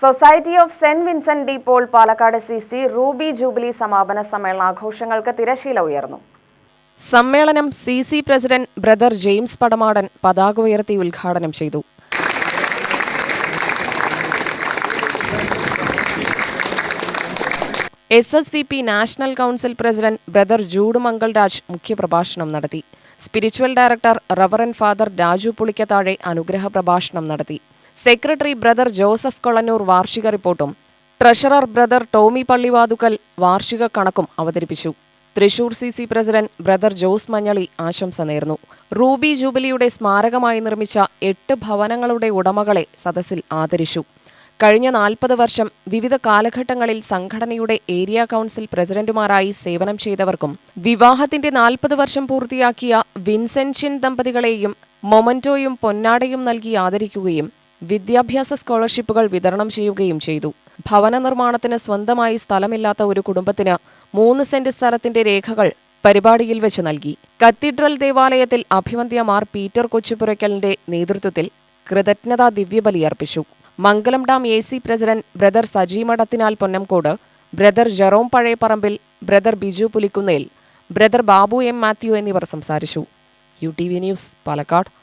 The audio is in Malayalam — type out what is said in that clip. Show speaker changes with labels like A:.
A: Society of saint Vincent de Paul Palakkad C C ruby jubilee സമാപന സമ്മേളന ആഘോഷങ്ങൾക്ക് തിരശീല ഉയർന്നു.
B: സമ്മേളനം C C president brother James Padamadan പതാക ഉയർത്തി ഉദ്ഘാടനം ചെയ്തു. S S V P national council president brother Jude Mangalraj മുഖ്യപ്രഭാഷണം നടത്തി. Spiritual director reverend father Raju Pulikkathazhe അനുഗ്രഹ പ്രഭാഷണം നടത്തി. സെക്രട്ടറി ബ്രദർ ജോസഫ് കൊളന്നൂർ വാർഷിക റിപ്പോർട്ടും. ട്രഷറർ ബ്രദർ ടോമി പള്ളിവാതുക്കൽ വാർഷിക കണക്കും അവതരിപ്പിച്ചു. Thrissur C C president brother Jose Manjali ആശംസ നേർന്നു. റൂബി ജൂബിലിയുടെ സ്മാരകമായി നിർമ്മിച്ച എട്ട് ഭവനങ്ങളുടെ ഉടമകളെ സദസ്സിൽ ആദരിച്ചു. കഴിഞ്ഞ നാൽപ്പത് വർഷം വിവിധ കാലഘട്ടങ്ങളിൽ സംഘടനയുടെ ഏരിയ കൗൺസിൽ പ്രസിഡന്റുമാരായി സേവനം ചെയ്തവർക്കും വിവാഹത്തിന്റെ നാൽപ്പത് വർഷം പൂർത്തിയാക്കിയ വിൻസെൻഷ്യൻ ദമ്പതികളെയും മൊമന്റോയും പൊന്നാടയും നൽകി ആദരിക്കുകയും വിദ്യാഭ്യാസ സ്കോളർഷിപ്പുകൾ വിതരണം ചെയ്യുകയും ചെയ്തു. ഭവന നിർമ്മാണത്തിന് സ്വന്തമായി സ്ഥലമില്ലാത്ത ഒരു കുടുംബത്തിന് മൂന്ന് സെന്റ് സ്ഥലത്തിന്റെ രേഖകൾ പരിപാടിയിൽ വെച്ച് നൽകി. കത്തീഡ്രൽ ദേവാലയത്തിൽ അഭിവന്ധ്യ മാർ പീറ്റർ കൊച്ചുപുരയ്ക്കലിന്റെ നേതൃത്വത്തിൽ കൃതജ്ഞതാ ദിവ്യബലി അർപ്പിച്ചു. Mangalam dam A C president brother Saji Madathinal Ponnamkode brother Jerome Pazhayaparambil brother Biju Pulikkunnel brother Babu M Mathew എന്നിവർ സംസാരിച്ചു. U T V news Palakkad.